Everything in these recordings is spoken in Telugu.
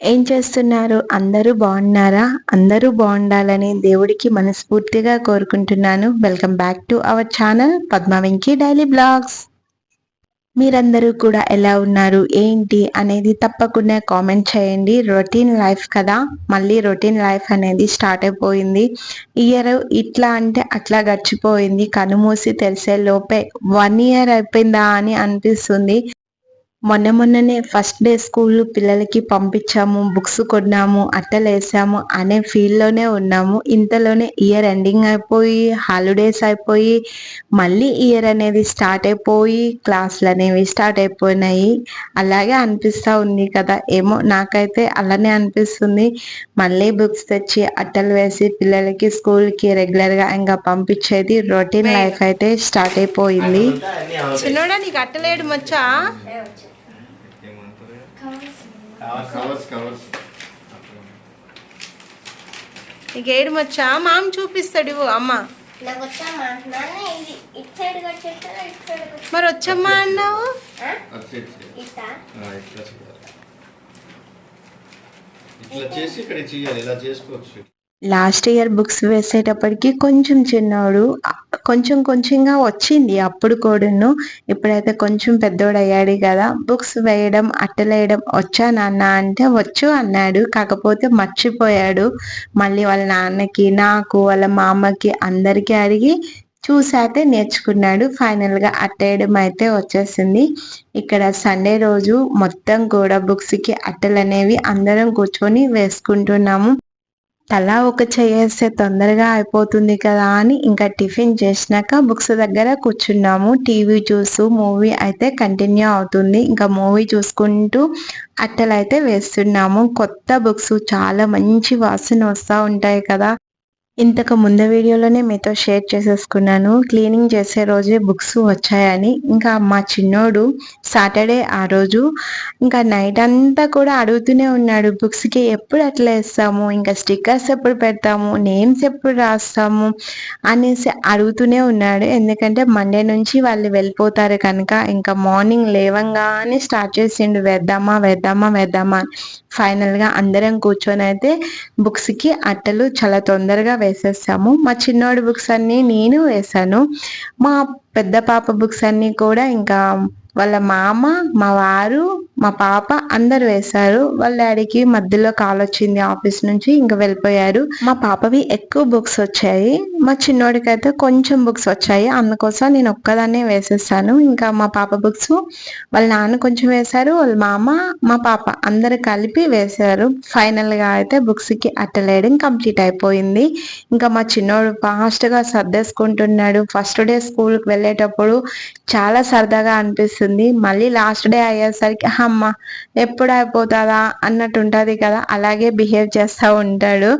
ఏం చేస్తున్నారు? అందరూ బాగున్నారా? అందరూ బాగుండాలని దేవుడికి మనస్ఫూర్తిగా కోరుకుంటున్నాను. Welcome back to our channel Padma Venky daily blogs మీరందరూ కూడా ఎలా ఉన్నారు? ఏంటి అనేది తప్పకుండా కామెంట్ చేయండి. రొటీన్ లైఫ్ కదా? మళ్ళీ రొటీన్ లైఫ్ అనేది స్టార్ట్ అయిపోయింది. ఇయర్ ఇట్లా అంటే అట్లా గడిచిపోయింది. కనుమూసి తెలిసే లోపే వన్ ఇయర్ అయిపోయిందా అని అనిపిస్తుంది. మొన్న మొన్ననే ఫస్ట్ డే స్కూల్ పిల్లలకి పంపించాము బుక్స్ కొన్నాము అట్టలు వేసాము అనే ఫీల్డ్లోనే ఉన్నాము. ఇంతలోనే ఇయర్ ఎండింగ్ అయిపోయి హాలిడేస్ అయిపోయి మళ్ళీ ఇయర్ అనేది స్టార్ట్ అయిపోయి క్లాసులు అనేవి స్టార్ట్ అయిపోయినాయి. అలాగే అనిపిస్తూ ఉంది కదా ఏమో నాకైతే అలానే అనిపిస్తుంది. మళ్ళీ బుక్స్ తెచ్చి అట్టలు వేసి పిల్లలకి స్కూల్కి రెగ్యులర్గా ఇంకా పంపించేది రొటీన్ లైఫ్ అయితే స్టార్ట్ అయిపోయింది. చిన్నోడా నీకు అట్టలేడు మచ్చా కవర్స్ కవర్స్. నీకు ఏడు మచ్చా? మామ చూపిస్తాడు ఇవ్వు అమ్మ. మరి వచ్చమ్మా అన్నావు? ఇట్లా చేసి ఇక్కడ చేయాలి ఇలా చేసుకోవచ్చు. లాస్ట్ ఇయర్ బుక్స్ వేసేటప్పటికి కొంచెం చిన్నోడు కొంచెం కొంచెంగా వచ్చింది అప్పుడు కూడాను. ఇప్పుడైతే కొంచెం పెద్దోడు అయ్యాడు కదా బుక్స్ వేయడం అట్టలేయడం వచ్చా నాన్న అంటే వచ్చు అన్నాడు. కాకపోతే మర్చిపోయాడు. మళ్ళీ వాళ్ళ నాన్నకి నాకు వాళ్ళ మామకి అందరికీ అడిగి చూసాకే నేర్చుకున్నాడు. ఫైనల్గా అట్టేయడం అయితే వచ్చేసింది. ఇక్కడ సండే రోజు మొత్తం కూడా బుక్స్కి అట్టలు అనేవి అందరం కూర్చొని వేసుకుంటున్నాము. తలా ఒక చేస్తే తొందరగా అయిపోతుంది కదా అని ఇంకా టిఫిన్ చేసినాక బుక్స్ దగ్గర కూర్చున్నాము. టీవీ చూసు మూవీ అయితే కంటిన్యూ అవుతుంది. ఇంకా మూవీ చూసుకుంటూ అట్టలు అయితే వేస్తున్నాము. కొత్త బుక్స్ చాలా మంచి వాసన వస్తూ ఉంటాయి కదా. ఇంతకు ముందు వీడియోలోనే మీతో షేర్ చేసేసుకున్నాను. క్లీనింగ్ చేసే రోజే బుక్స్ వచ్చాయని. ఇంకా మా చిన్నోడు సాటర్డే ఆ రోజు ఇంకా నైట్ అంతా కూడా అడుగుతూనే ఉన్నాడు. బుక్స్కి ఎప్పుడు అట్లా వేస్తాము? ఇంకా స్టిక్కర్స్ ఎప్పుడు పెడతాము? నేమ్స్ ఎప్పుడు రాస్తాము? అనేసి అడుగుతూనే ఉన్నాడు. ఎందుకంటే మండే నుంచి వాళ్ళు వెళ్ళిపోతారు కనుక ఇంకా మార్నింగ్ లేవంగానే స్టార్ట్ చేసిండు. వేద్దామా? వేద్దామా? వేద్దామా? ఫైనల్గా అందరం కూర్చొని అయితే బుక్స్కి అట్టలు చాలా తొందరగా వేసేసాము. మా చిన్నోడి బుక్స్ అన్నీ నేను వేశాను మా పెద్ద పాప బుక్స్ అన్నీ కూడా ఇంకా వాళ్ళ మామ మా వారు మా పాప అందరు వేశారు. వాళ్ళ డాడీకి మధ్యలో కాల్ వచ్చింది ఆఫీస్ నుంచి ఇంకా వెళ్ళిపోయారు. మా పాపవి ఎక్కువ బుక్స్ వచ్చాయి. మా చిన్నోడికి అయితే కొంచెం బుక్స్ వచ్చాయి. అందుకోసం నేను ఒక్కదాన్నే వేసేసాను. ఇంకా మా పాప బుక్స్ వాళ్ళ నాన్న కొంచెం వేశారు వాళ్ళ మామ మా పాప అందరు కలిపి వేశారు. ఫైనల్గా అయితే బుక్స్కి అట్టలేయడం కంప్లీట్ అయిపోయింది. ఇంకా మా చిన్నోడు ఫాస్ట్గా సర్దేసుకుంటున్నాడు. ఫస్ట్ డే స్కూల్కి వెళ్ళేటప్పుడు చాలా సరదాగా అనిపిస్తుంది. మళ్ళీ లాస్ట్ డే అయ్యేసరికి అమ్మ ఎప్పుడు అయిపోతుందా? అన్నట్టు ఉంటుంది కదా. అలాగే బిహేవ్ చేస్తూ ఉంటాడు.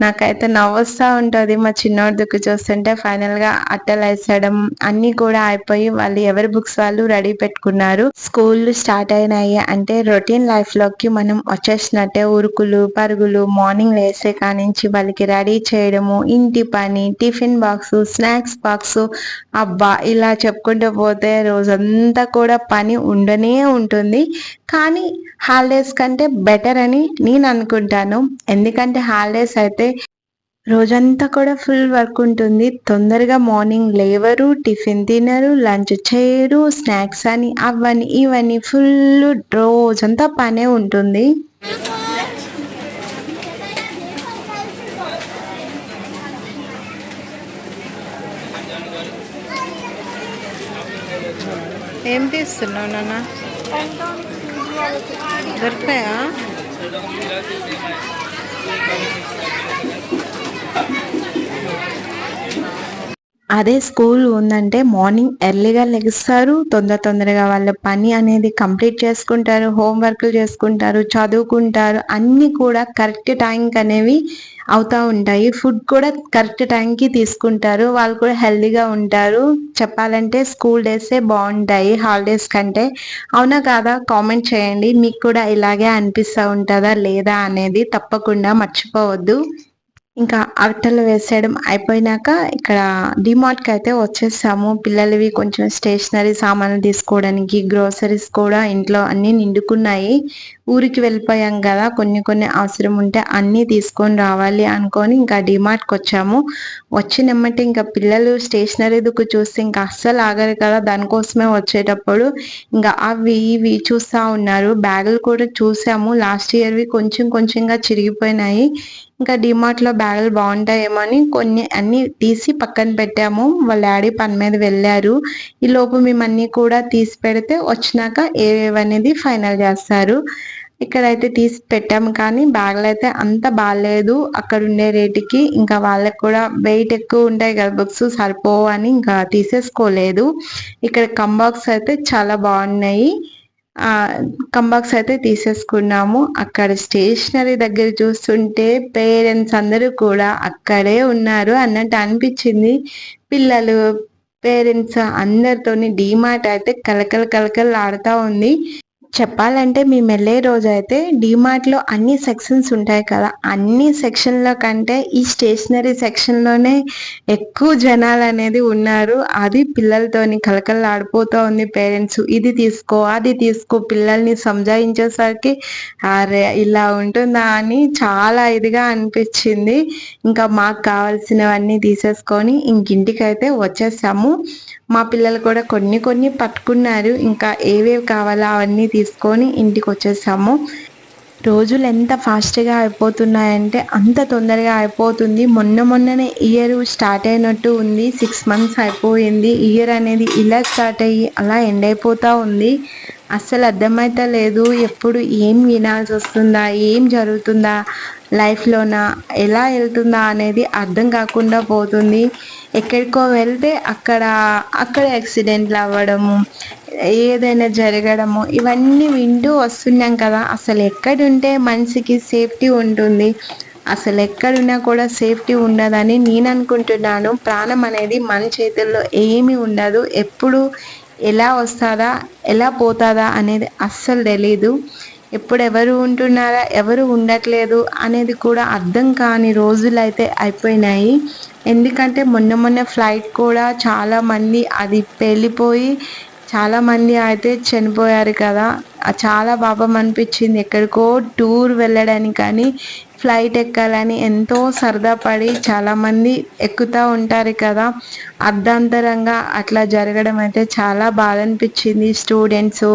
నాకైతే నవ్వుస్తూ ఉంటుంది మా చిన్నోడి దుక్కు చూస్తుంటే. ఫైనల్గా అట్టలు వేసడం అన్ని కూడా అయిపోయి వాళ్ళు ఎవరి బుక్స్ వాళ్ళు రెడీ పెట్టుకున్నారు. స్కూల్ స్టార్ట్ అయినాయి. అంటే రొటీన్ లైఫ్లోకి మనం వచ్చేసినట్టే ఉరుకులు పరుగులు మార్నింగ్ లేసే కానించి వాళ్ళకి రెడీ చేయడము ఇంటి పని టిఫిన్ బాక్స్ స్నాక్స్ బాక్స్ అబ్బా ఇలా చెప్పుకుంటూ పోతే రోజంతా కూడా పని ఉండనే ఉంటుంది. కానీ హాలిడేస్ కంటే బెటర్ అని నేను అనుకుంటాను. ఎందుకంటే హాలిడేస్ అయితే రోజంతా కూడా ఫుల్ వర్క్ ఉంటుంది. తొందరగా మార్నింగ్ లేవరు టిఫిన్ తినరు లంచ్ చేయరు స్నాక్స్ అని అవని ఇవన్నీ ఫుల్ రోజంతా పనే ఉంటుంది. ఏం తీస్తున్నావు నాన్న? దొరికాయా అదే స్కూల్ ఉందంటే మార్నింగ్ ఎర్లీగా లెగిస్తారు తొందర తొందరగా వాళ్ళ పని అనేది కంప్లీట్ చేసుకుంటారు హోంవర్క్లు చేసుకుంటారు చదువుకుంటారు అన్నీ కూడా కరెక్ట్ టైంకి అనేవి అవుతా ఉంటాయి. ఫుడ్ కూడా కరెక్ట్ టైంకి తీసుకుంటారు వాళ్ళు కూడా హెల్దీగా ఉంటారు. చెప్పాలంటే స్కూల్ డేసే బాగుంటాయి హాలిడేస్ కంటే. అవునా కాదా? కామెంట్ చేయండి. మీకు కూడా ఇలాగే అనిపిస్తూ ఉంటుందా లేదా అనేది తప్పకుండా మర్చిపోవద్దు. ఇంకా అట్టలు వేసేయడం అయిపోయినాక ఇక్కడ డిమార్ట్కి అయితే వచ్చేసాము. పిల్లలవి కొంచెం స్టేషనరీ సామాన్లు తీసుకోవడానికి గ్రోసరీస్ కూడా ఇంట్లో అన్ని నిండుకున్నాయి. ఊరికి వెళ్ళిపోయాం కదా కొన్ని కొన్ని అవసరం ఉంటే అన్నీ తీసుకొని రావాలి అనుకొని ఇంకా డిమార్ట్కి వచ్చాము. వచ్చినమ్మటి ఇంకా పిల్లలు స్టేషనరీ దుక్కు చూస్తే ఇంకా అస్సలు ఆగరు కదా దానికోసమే వచ్చేటప్పుడు ఇంకా అవి ఇవి చూస్తా ఉన్నారు. బ్యాగులు కూడా చూసాము. లాస్ట్ ఇయర్వి కొంచెం కొంచెంగా చిరిగిపోయినాయి. ఇంకా డిమార్ట్లో బ్యాగులు బాగుంటాయేమో అని కొన్ని అన్ని తీసి పక్కన పెట్టాము. వాళ్ళ డాడీ పని మీద వెళ్ళారు. ఈ లోపు మేము అన్నీ కూడా తీసి పెడితే వచ్చినాక ఏవేవనేది ఫైనల్ చేస్తారు. ఇక్కడైతే తీసి పెట్టాము కానీ బ్యాగ్లు అయితే అంత బాగాలేదు అక్కడ ఉండే రేటుకి ఇంకా వాళ్ళకి కూడా వెయిట్ ఎక్కువ ఉంటాయి కదా బుక్స్ సరిపోవు అని ఇంకా తీసేసుకోలేదు. ఇక్కడ కంబాక్స్ అయితే చాలా బాగున్నాయి. కంబాక్స్ అయితే తీసేసుకున్నాము. అక్కడ స్టేషనరీ దగ్గర చూస్తుంటే పేరెంట్స్ అందరూ కూడా అక్కడే ఉన్నారు అన్నట్టు అనిపించింది. పిల్లలు పేరెంట్స్ అందరితోని డీమార్ట్ అయితే కలకల కలకలు ఆడుతూ ఉంది. చెప్పాలంటే మేము వెళ్ళే రోజు అయితే డిమార్ట్లో అన్ని సెక్షన్స్ ఉంటాయి కదా. అన్ని సెక్షన్ల కంటే ఈ స్టేషనరీ సెక్షన్లోనే ఎక్కువ జనాలు అనేది ఉన్నారు. అది పిల్లలతోని కలకలలాడిపోతూ ఉంది పేరెంట్స్ ఇది తీసుకో అది తీసుకో పిల్లల్ని సంజాయించేసరికి అరే ఇలా ఉంటుందా అని చాలా ఇదిగా అనిపించింది. ఇంకా మాకు కావాల్సినవన్నీ తీసేసుకొని ఇంకింటికి అయితే వచ్చేసాము. మా పిల్లలు కూడా కొన్ని కొన్ని పట్టుకున్నారు. ఇంకా ఏవేవి కావాలో అవన్నీ తీసుకొని ఇంటికి వచ్చేసాము రోజులు ఎంత ఫాస్ట్గా అయిపోతున్నాయంటే అంత తొందరగా అయిపోతుంది. మొన్న మొన్ననే ఇయర్ స్టార్ట్ అయినట్టు ఉంది. సిక్స్ మంత్స్ అయిపోయింది. ఇయర్ అనేది ఇలా స్టార్ట్ అయ్యి అలా ఎండ్ అయిపోతూ ఉంది. అస్సలు అర్థమైతే లేదు ఎప్పుడు ఏం వినాల్సి వస్తుందా? ఏం జరుగుతుందా? లైఫ్లోన ఎలా వెళ్తుందా అనేది అర్థం కాకుండా పోతుంది. ఎక్కడికో వెళ్తే అక్కడ అక్కడ యాక్సిడెంట్లు అవ్వడము ఏదైనా జరగడము ఇవన్నీ వింటూ వస్తున్నాం కదా. అసలు ఎక్కడుంటే మనిషికి సేఫ్టీ ఉంటుంది. అసలు ఎక్కడున్నా కూడా సేఫ్టీ ఉండదని నేను అనుకుంటున్నాను. ప్రాణం అనేది మన చేతుల్లో ఏమీ ఉండదు. ఎప్పుడు ఎలా వస్తుందా ఎలా పోతుందా అనేది అస్సలు తెలీదు. ఎప్పుడు ఎవరు ఉంటున్నారా ఎవరు ఉండట్లేదు అనేది కూడా అర్థం కాని రోజులు అయితే అయిపోయినాయి. ఎందుకంటే మొన్న మొన్న ఫ్లైట్ కూడా చాలా మంది అది పేలిపోయి చాలా మంది అయితే చనిపోయారు కదా. చాలా పాపం అనిపించింది. ఎక్కడికో టూర్ వెళ్ళడానికి కానీ ఫ్లైట్ ఎక్కాలని ఎంతో సరదా పడి చాలామంది ఎక్కుతూ ఉంటారు కదా. అర్ధాంతరంగా అట్లా జరగడం అయితే చాలా బాధ అనిపించింది. స్టూడెంట్స్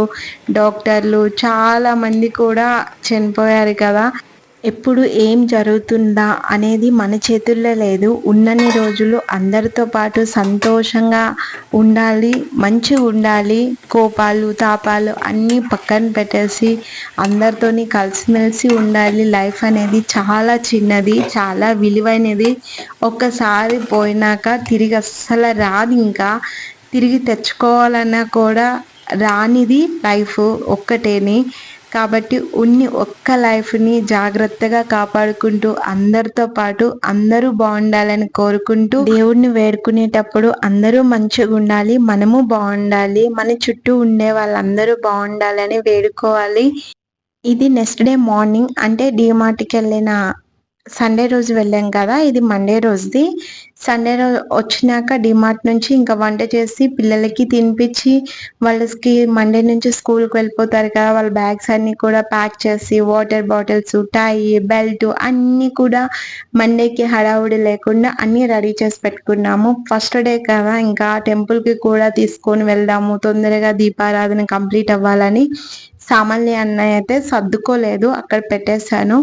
డాక్టర్లు చాలా మంది కూడా చనిపోయారు కదా. ఎప్పుడు ఏం జరుగుతుందా అనేది మన చేతుల్లో లేదు. ఉన్నన్ని రోజులు అందరితో పాటు సంతోషంగా ఉండాలి మంచిగా ఉండాలి. కోపాలు తాపాలు అన్నీ పక్కన పెట్టేసి అందరితోని కలిసిమెలిసి ఉండాలి. లైఫ్ అనేది చాలా చిన్నది చాలా విలువైనది. ఒక్కసారి పోయినాక తిరిగి అస్సలు రాదు ఇంకా. తిరిగి తెచ్చుకోవాలన్నా కూడా రానిది లైఫ్ ఒక్కటేని. కాబట్టి ఉన్ని ఒక్క లైఫ్ని జాగ్రత్తగా కాపాడుకుంటూ అందరితో పాటు అందరూ బాగుండాలని కోరుకుంటూ దేవుడిని వేడుకునేటప్పుడు అందరూ మంచిగా ఉండాలి మనము బాగుండాలి మన చుట్టూ ఉండే వాళ్ళందరూ బాగుండాలని వేడుకోవాలి. ఇది నెక్స్ట్ డే మార్నింగ్ అంటే డిమార్ట్కి వెళ్ళిన సండే రోజు వెళ్ళాం కదా ఇది మండే రోజుది. సండే రోజు వచ్చినాక డిమార్ట్ నుంచి ఇంకా వంట చేసి పిల్లలకి తినిపించి వాళ్ళకి మండే నుంచి స్కూల్కి వెళ్ళిపోతారు కదా వాళ్ళ బ్యాగ్స్ అన్ని కూడా ప్యాక్ చేసి వాటర్ బాటిల్స్ టై బెల్ట్ అన్నీ కూడా మండేకి హడావుడి లేకుండా అన్నీ రెడీ చేసి పెట్టుకున్నాము. ఫస్ట్ డే కదా ఇంకా టెంపుల్కి కూడా తీసుకొని వెళ్దాము. తొందరగా దీపారాధన కంప్లీట్ అవ్వాలని సామాన్య అన్నయ్య అయితే సర్దుకోలేదు అక్కడ పెట్టేశాను.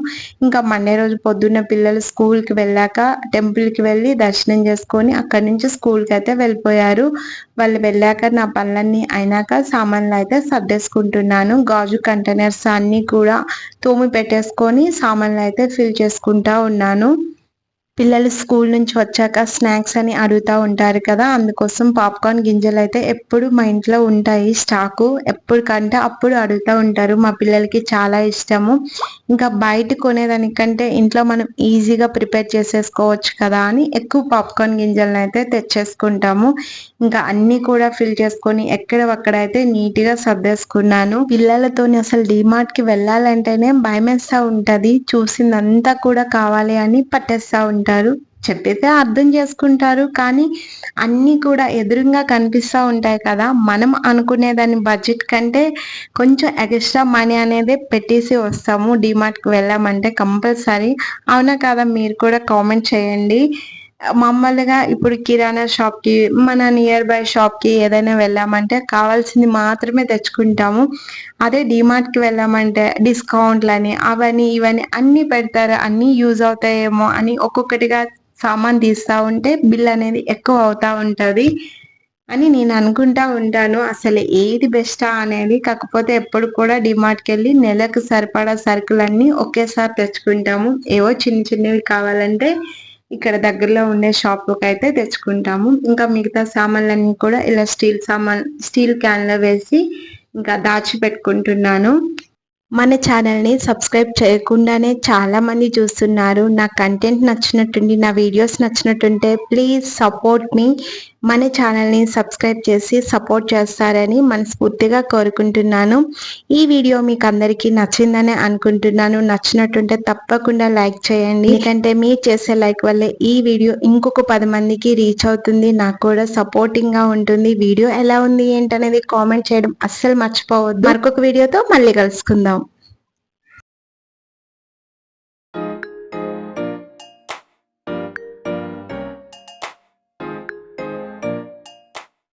ఇంకా మండే రోజు పొద్దున్న పిల్లలు స్కూల్కి వెళ్ళాక టెంపుల్కి వెళ్ళి దర్శనం చేసుకొని అక్కడి నుంచి స్కూల్కి అయితే వెళ్ళిపోయారు. వాళ్ళు వెళ్ళాక నా పనులన్నీ అయినాక సామాన్లు అయితే సర్దేసుకుంటున్నాను. గాజు కంటైనర్స్ అన్నీ కూడా తోమి పెట్టేసుకొని సామాన్లు అయితే ఫిల్ చేసుకుంటా ఉన్నాను. పిల్లలు స్కూల్ నుంచి వచ్చాక స్నాక్స్ అని అడుగుతూ ఉంటారు కదా అందుకోసం పాప్కార్న్ గింజలు అయితే ఎప్పుడు మా ఇంట్లో ఉంటాయి స్టాకు. ఎప్పుడు కంటే అప్పుడు అడుగుతూ ఉంటారు. మా పిల్లలకి చాలా ఇష్టము. ఇంకా బయట కొనేదానికంటే ఇంట్లో మనం ఈజీగా ప్రిపేర్ చేసేసుకోవచ్చు కదా అని ఎక్కువ పాప్కార్న్ గింజలను అయితే తెచ్చేసుకుంటాము. ఇంకా అన్ని కూడా ఫిల్ చేసుకొని ఎక్కడ అయితే నీట్గా సర్దేసుకున్నాను. పిల్లలతోని అసలు డిమార్ట్కి వెళ్ళాలంటేనే భయమేస్తా ఉంటది. చూసిందంతా కూడా కావాలి అని పట్టేస్తా ఉంటాను ఉంటారు చెప్పితే అర్థం చేసుకుంటారు. కానీ అన్నీ కూడా ఎదురుగా కనిపిస్తూ ఉంటాయి కదా మనం అనుకునే దాని బడ్జెట్ కంటే కొంచెం ఎక్స్ట్రా మనీ అనేది పెట్టేసి వస్తాము. డిమార్ట్కి వెళ్ళామంటే కంపల్సరీ. అవునా కదా? మీరు కూడా కామెంట్ చేయండి. మామూలుగా ఇప్పుడు కిరాణా షాప్కి మన నియర్ బై షాప్కి ఏదైనా వెళ్ళామంటే కావాల్సింది మాత్రమే తెచ్చుకుంటాము. అదే డిమార్ట్కి వెళ్ళామంటే డిస్కౌంట్లని అవని ఇవని అన్నీ పెడతారు అన్నీ యూజ్ అవుతాయేమో అని ఒక్కొక్కటిగా సామాన్ తీస్తా ఉంటే బిల్ అనేది ఎక్కువ అవుతా ఉంటుంది అని నేను అనుకుంటా ఉంటాను. అసలు ఏది బెస్టా అనేది కాకపోతే ఎప్పుడు కూడా డిమార్ట్కి వెళ్ళి నెలకు సరిపడా సరుకులన్నీ ఒకేసారి తెచ్చుకుంటాము. ఏవో చిన్న చిన్నవి కావాలంటే ఇక్కడ దగ్గరలో ఉండే షాప్కి అయితే తెచ్చుకుంటాము. ఇంకా మిగతా సామాన్లన్నీ కూడా ఇలా స్టీల్ సామాన్ స్టీల్ క్యాన్లో వేసి ఇంకా దాచి పెట్టుకుంటున్నాను మన ఛానల్ని సబ్స్క్రైబ్ చేయకుండానే చాలా మంది చూస్తున్నారు. నా కంటెంట్ నచ్చినట్టుండి నా వీడియోస్ నచ్చినట్టుంటే ప్లీజ్ సపోర్ట్ మీ. మన ఛానల్ని సబ్స్క్రైబ్ చేసి సపోర్ట్ చేస్తారని మనస్ఫూర్తిగా కోరుకుంటున్నాను. ఈ వీడియో మీకు అందరికీ నచ్చిందని అనుకుంటున్నాను. నచ్చినట్టుంటే తప్పకుండా లైక్ చేయండి. ఎందుకంటే మీరు చేసే లైక్ వల్లే ఈ వీడియో ఇంకొక పది మందికి రీచ్ అవుతుంది. నాకు కూడా సపోర్టింగ్గా ఉంటుంది. వీడియో ఎలా ఉంది ఏంటనేది కామెంట్ చేయడం అస్సలు మర్చిపోవద్దు. మరొక వీడియోతో మళ్ళీ కలుసుకుందాం.